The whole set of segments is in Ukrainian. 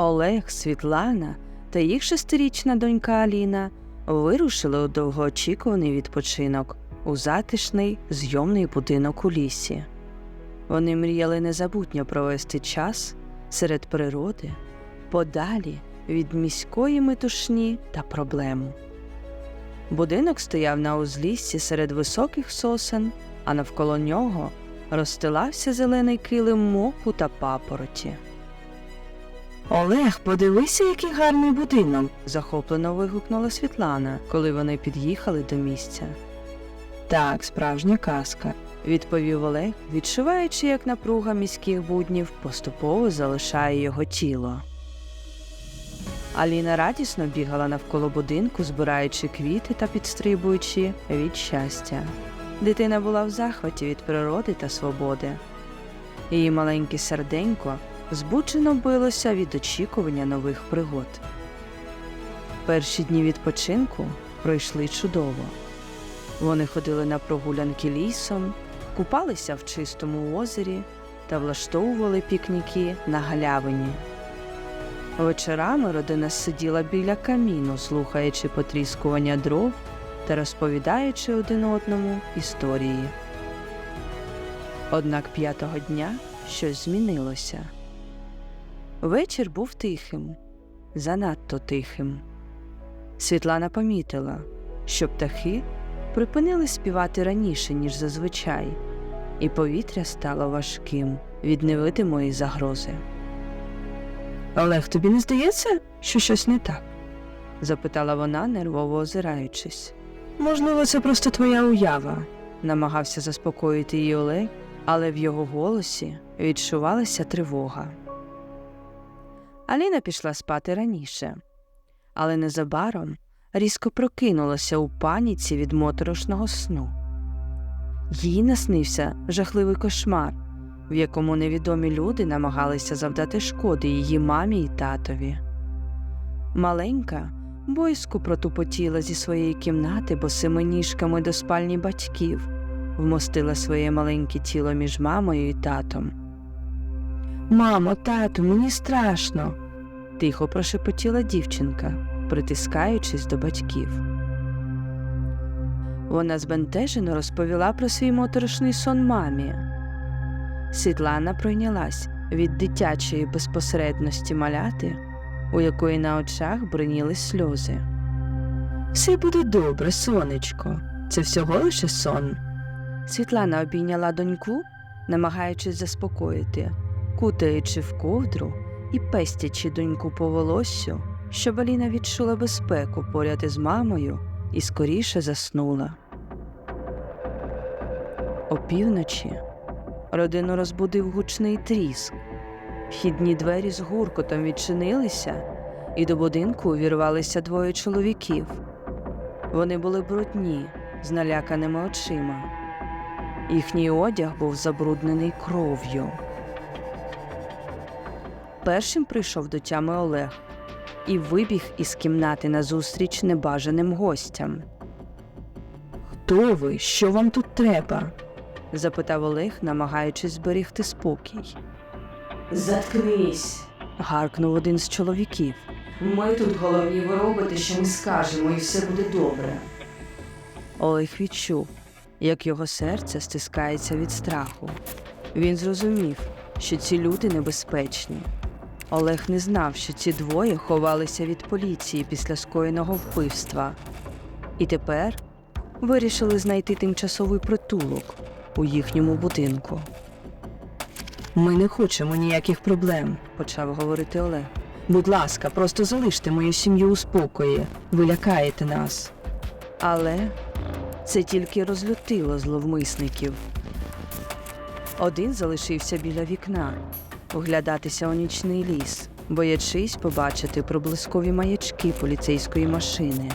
Олег, Світлана та їх шестирічна донька Аліна вирушили у довгоочікуваний відпочинок у затишний зйомний будинок у лісі. Вони мріяли незабутньо провести час серед природи, подалі від міської метушні та проблем. Будинок стояв на узліссі серед високих сосен, а навколо нього розстилався зелений килим моху та папороті. Олег, подивися, який гарний будинок. захоплено вигукнула Світлана, коли вони під'їхали до місця. Так, справжня казка, відповів Олег, відчуваючи, як напруга міських буднів поступово залишає його тіло. Аліна радісно бігала навколо будинку, збираючи квіти та підстрибуючи від щастя. Дитина була в захваті від природи та свободи. Її маленьке серденько збуджено билося від очікування нових пригод. Перші дні відпочинку пройшли чудово. Вони ходили на прогулянки лісом, купалися в чистому озері та влаштовували пікніки на галявині. Вечорами родина сиділа біля каміну, слухаючи потріскування дров та розповідаючи один одному історії. Однак п'ятого дня щось змінилося. Вечір був тихим, занадто тихим. Світлана помітила, що птахи припинили співати раніше, ніж зазвичай, і повітря стало важким від невидимої загрози. Олег, тобі не здається, що щось не так? запитала вона, нервово озираючись. Можливо, це просто твоя уява, намагався заспокоїти її Олег, але в його голосі відчувалася тривога. Аліна пішла спати раніше, але незабаром різко прокинулася у паніці від моторошного сну. Їй наснився жахливий кошмар, в якому невідомі люди намагалися завдати шкоди її мамі і татові. Маленька бойську протупотіла зі своєї кімнати босими ніжками до спальні батьків, вмостила своє маленьке тіло між мамою і татом. Мамо, тату, мені страшно. тихо прошепотіла дівчинка, притискаючись до батьків. Вона збентежено розповіла про свій моторошний сон мамі. Світлана пройнялась від дитячої безпосередності маляти, у якої на очах бриніли сльози. Все буде добре, сонечко. Це всього лише сон. Світлана обійняла доньку, намагаючись заспокоїти, кутаючи в ковдру і пестячи доньку по волосю, щоб Аліна відчула безпеку поряд із мамою і скоріше заснула. Опівночі родину розбудив гучний тріск. Вхідні двері з гуркотом відчинилися, і до будинку увірвалися двоє чоловіків. Вони були брудні, з наляканими очима. Їхній одяг був забруднений кров'ю. Першим прийшов до тями Олег і вибіг із кімнати назустріч небажаним гостям. Хто ви? Що вам тут треба? запитав Олег, намагаючись зберігти спокій. Заткнись. гаркнув один з чоловіків. Ми тут головні, ви робите, що ми скажемо, і все буде добре. Олег відчув, як його серце стискається від страху. Він зрозумів, що ці люди небезпечні. Олег не знав, що ці двоє ховалися від поліції після скоєного вбивства, і тепер вирішили знайти тимчасовий притулок у їхньому будинку. Ми не хочемо ніяких проблем, почав говорити Олег. Будь ласка, просто залиште мою сім'ю у спокої. Ви лякаєте нас. Але це тільки розлютило зловмисників. Один залишився біля вікна, оглядатися у нічний ліс, боячись побачити проблискові маячки поліцейської машини.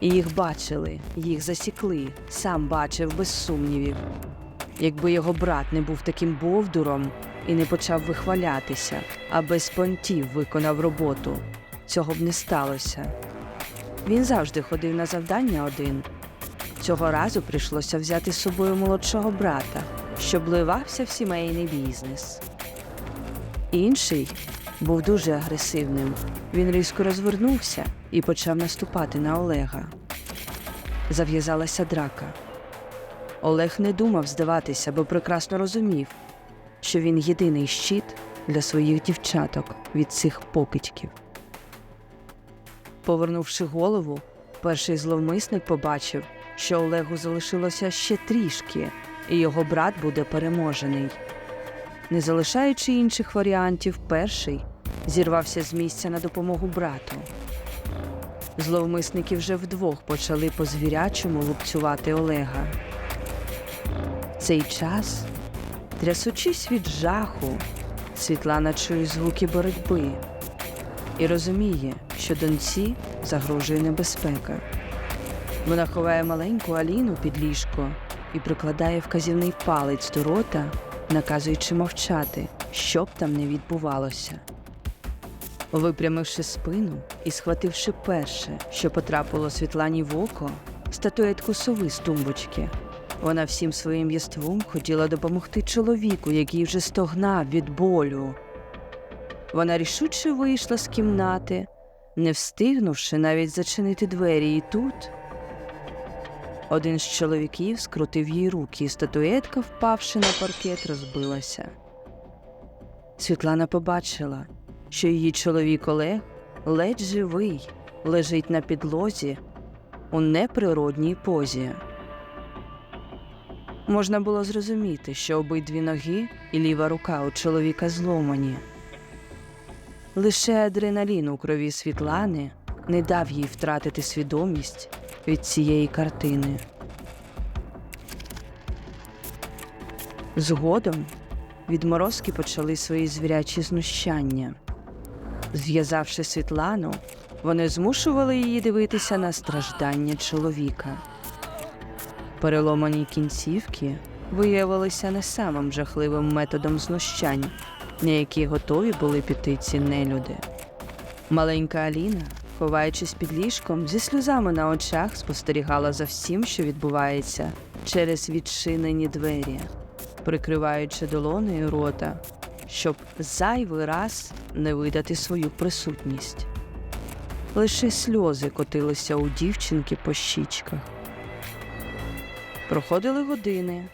І їх бачили, їх засікли, сам бачив без сумнівів. Якби його брат не був таким бовдуром і не почав вихвалятися, а без понтів виконав роботу, цього б не сталося. Він завжди ходив на завдання один. Цього разу прийшлося взяти з собою молодшого брата, що вливався в сімейний бізнес. Інший був дуже агресивним. Він різко розвернувся і почав наступати на Олега. Зав'язалася драка. Олег не думав здаватися, бо прекрасно розумів, що він єдиний щит для своїх дівчаток від цих покидьків. Повернувши голову, перший зловмисник побачив, що Олегу залишилося ще трішки, і його брат буде переможений. Не залишаючи інших варіантів, перший зірвався з місця на допомогу брату. Зловмисники вже вдвох почали по звірячому лупцювати Олега. В цей час, трясучись від жаху, Світлана чує звуки боротьби і розуміє, що доньці загрожує небезпека. Вона ховає маленьку Аліну під ліжко і прикладає вказівний палець до рота, наказуючи мовчати, що б там не відбувалося. Випрямивши спину і схвативши перше, що потрапило Світлані в око, статуетку сови з тумбочки, вона всім своїм єством хотіла допомогти чоловіку, який вже стогнав від болю. Вона рішуче вийшла з кімнати, не встигнувши навіть зачинити двері, і тут один з чоловіків скрутив їй руки, і статуетка, впавши на паркет, розбилася. Світлана побачила, що її чоловік Олег ледь живий, лежить на підлозі у неприродній позі. Можна було зрозуміти, що обидві ноги і ліва рука у чоловіка зломані. Лише адреналін у крові Світлани не дав їй втратити свідомість від цієї картини. Згодом відморозки почали свої звірячі знущання. Зв'язавши Світлану, вони змушували її дивитися на страждання чоловіка. Переломані кінцівки виявилися не самим жахливим методом знущань, на які готові були піти ці нелюди. Маленька Аліна, ховаючись під ліжком, зі сльозами на очах спостерігала за всім, що відбувається через відчинені двері, прикриваючи долонею рота, щоб зайвий раз не видати свою присутність. Лише сльози котилися у дівчинки по щічках. Проходили години.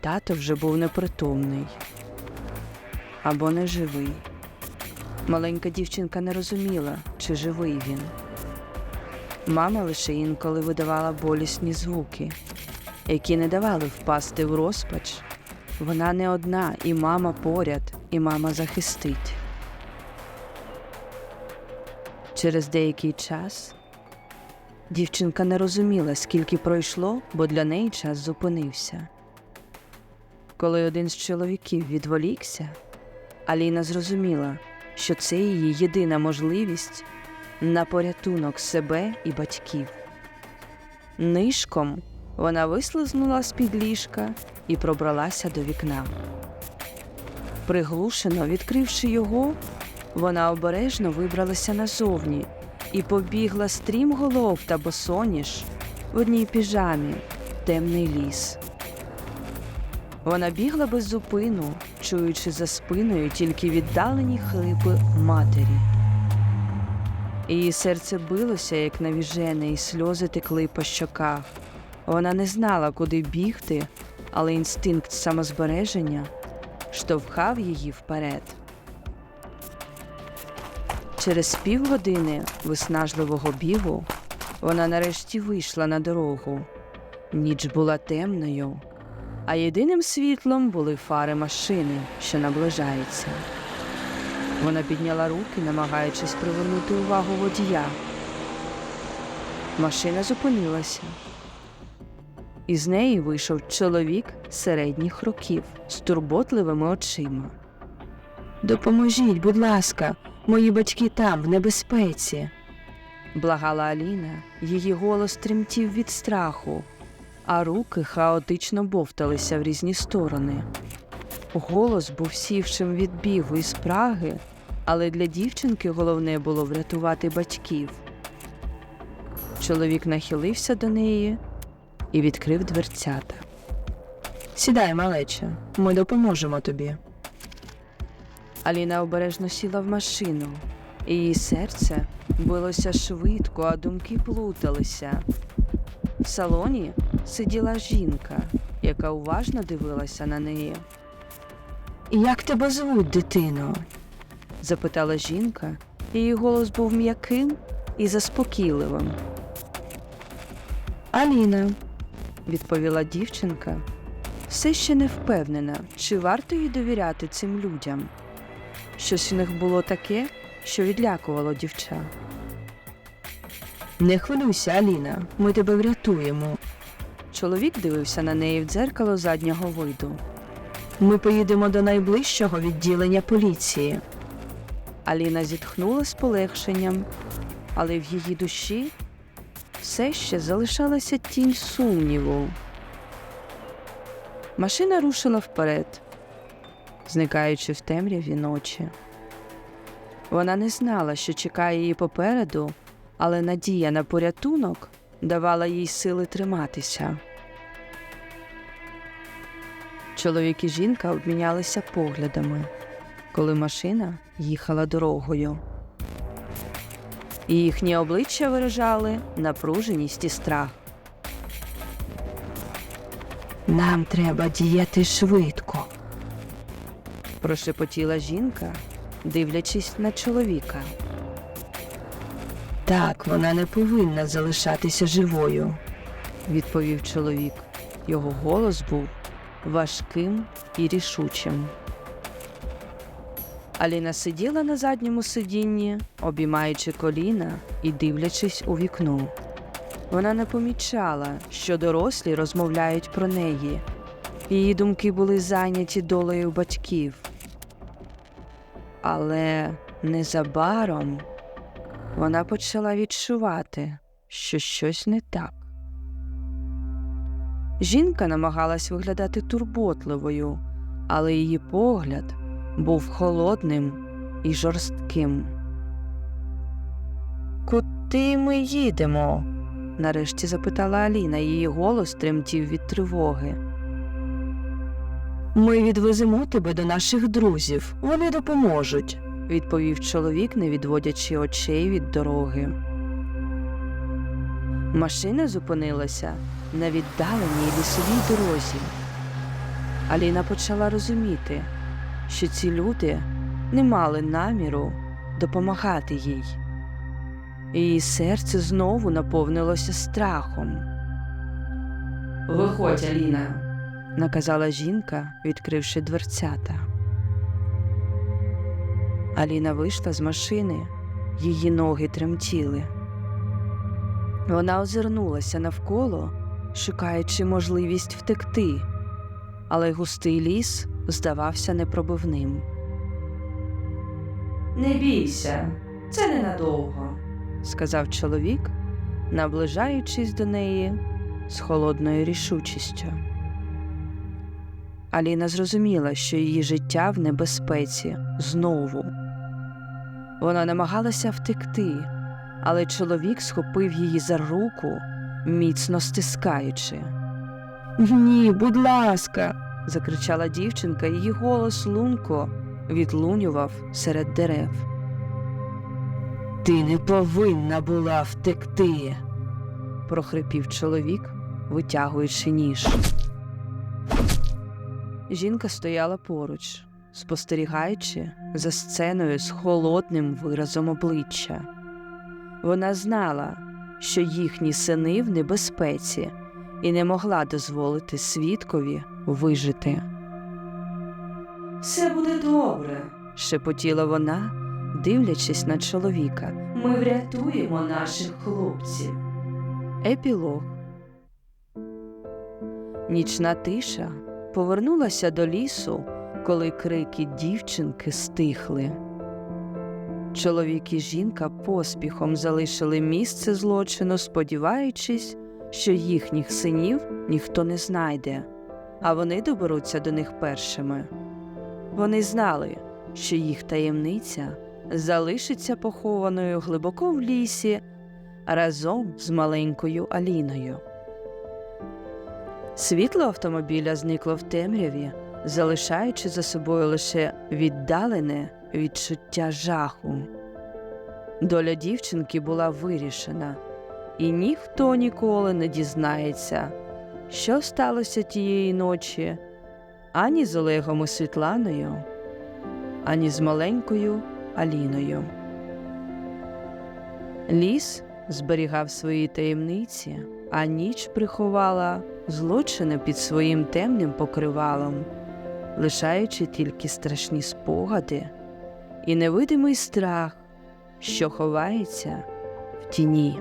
Тато вже був непритомний або неживий. Маленька дівчинка не розуміла, чи живий він. Мама лише інколи видавала болісні звуки, які не давали впасти в розпач. Вона не одна, і мама поряд, і мама захистить. Через деякий час дівчинка не розуміла, скільки пройшло, бо для неї час зупинився. Коли один з чоловіків відволікся, Аліна зрозуміла, що це її єдина можливість на порятунок себе і батьків. Нишком вона вислизнула з під ліжка і пробралася до вікна. Приглушено відкривши його, вона обережно вибралася назовні і побігла стрімголов та босоніж в одній піжамі в темний ліс. Вона бігла без зупину, чуючи за спиною тільки віддалені хлипи матері. Її серце билося, як навіжене, і сльози текли по щоках. Вона не знала, куди бігти, але інстинкт самозбереження штовхав її вперед. Через півгодини виснажливого бігу вона нарешті вийшла на дорогу. Ніч була темною, а єдиним світлом були фари машини, що наближається. Вона підняла руки, намагаючись привернути увагу водія. Машина зупинилася. Із неї вийшов чоловік середніх років з турботливими очима. Допоможіть, будь ласка, мої батьки там, в небезпеці. Благала Аліна, її голос тремтів від страху, а руки хаотично бовталися в різні сторони. Голос був сівшим від бігу і спраги, але для дівчинки головне було врятувати батьків. Чоловік нахилився до неї і відкрив дверцята. Сідай, малеча, ми допоможемо тобі. Аліна обережно сіла в машину. Її серце билося швидко, а думки плуталися. В салоні сиділа жінка, яка уважно дивилася на неї. Як тебе звуть, дитино? запитала жінка, її голос був м'яким і заспокійливим. Аліна, відповіла дівчинка, все ще не впевнена, чи варто їй довіряти цим людям. Щось у них було таке, що відлякувало дівча. Не хвилюйся, Аліна, ми тебе врятуємо. Чоловік дивився на неї в дзеркало заднього виду. Ми поїдемо до найближчого відділення поліції. Аліна зітхнула з полегшенням, але в її душі все ще залишалася тінь сумніву. Машина рушила вперед, зникаючи в темряві ночі. Вона не знала, що чекає її попереду, але надія на порятунок давала їй сили триматися. Чоловік і жінка обмінялися поглядами, коли машина їхала дорогою. І їхні обличчя виражали напруженість і страх. Нам треба діяти швидко, прошепотіла жінка, дивлячись на чоловіка. Так, вона не повинна залишатися живою, відповів чоловік. Його голос був важким і рішучим. Аліна сиділа на задньому сидінні, обіймаючи коліна і дивлячись у вікно. Вона не помічала, що дорослі розмовляють про неї. Її думки були зайняті долею батьків. Але незабаром вона почала відчувати, що щось не так. Жінка намагалась виглядати турботливою, але її погляд був холодним і жорстким. Куди ми їдемо? нарешті запитала Аліна, її голос тремтів від тривоги. Ми відвеземо тебе до наших друзів, вони допоможуть, відповів чоловік, не відводячи очей від дороги. Машина зупинилася на віддаленій лісовій дорозі. Аліна почала розуміти, що ці люди не мали наміру допомагати їй. Її серце знову наповнилося страхом. Виходь, Аліна. наказала жінка, відкривши дверцята. Аліна вийшла з машини, її ноги тремтіли. Вона озирнулася навколо, шукаючи можливість втекти, але густий ліс здавався непробивним. Не бійся, це ненадовго. сказав чоловік, наближаючись до неї з холодною рішучістю. Аліна зрозуміла, що її життя в небезпеці знову. Вона намагалася втекти, але чоловік схопив її за руку, міцно стискаючи. Ні, будь ласка. закричала дівчинка, її голос лунко відлунював серед дерев. Ти не повинна була втекти, прохрипів чоловік, витягуючи ніж. Жінка стояла поруч, спостерігаючи за сценою з холодним виразом обличчя. Вона знала, що їхні сини в небезпеці, і не могла дозволити свідкові вижити. Все буде добре. Шепотіла вона, дивлячись на чоловіка. Ми врятуємо наших хлопців. Епілог. Нічна тиша повернулася до лісу, коли крики дівчинки стихли. Чоловік і жінка поспіхом залишили місце злочину, сподіваючись, що їхніх синів ніхто не знайде, а вони доберуться до них першими. Вони знали, що їх таємниця залишиться похованою глибоко в лісі разом з маленькою Аліною. Світло автомобіля зникло в темряві, залишаючи за собою лише віддалене відчуття жаху. Доля дівчинки була вирішена, і ніхто ніколи не дізнається, що сталося тієї ночі ані з Олегом і Світланою, ані з маленькою Аліною. Ліс зберігав свої таємниці, а ніч приховала злочини під своїм темним покривалом, лишаючи тільки страшні спогади і невидимий страх, що ховається в тіні.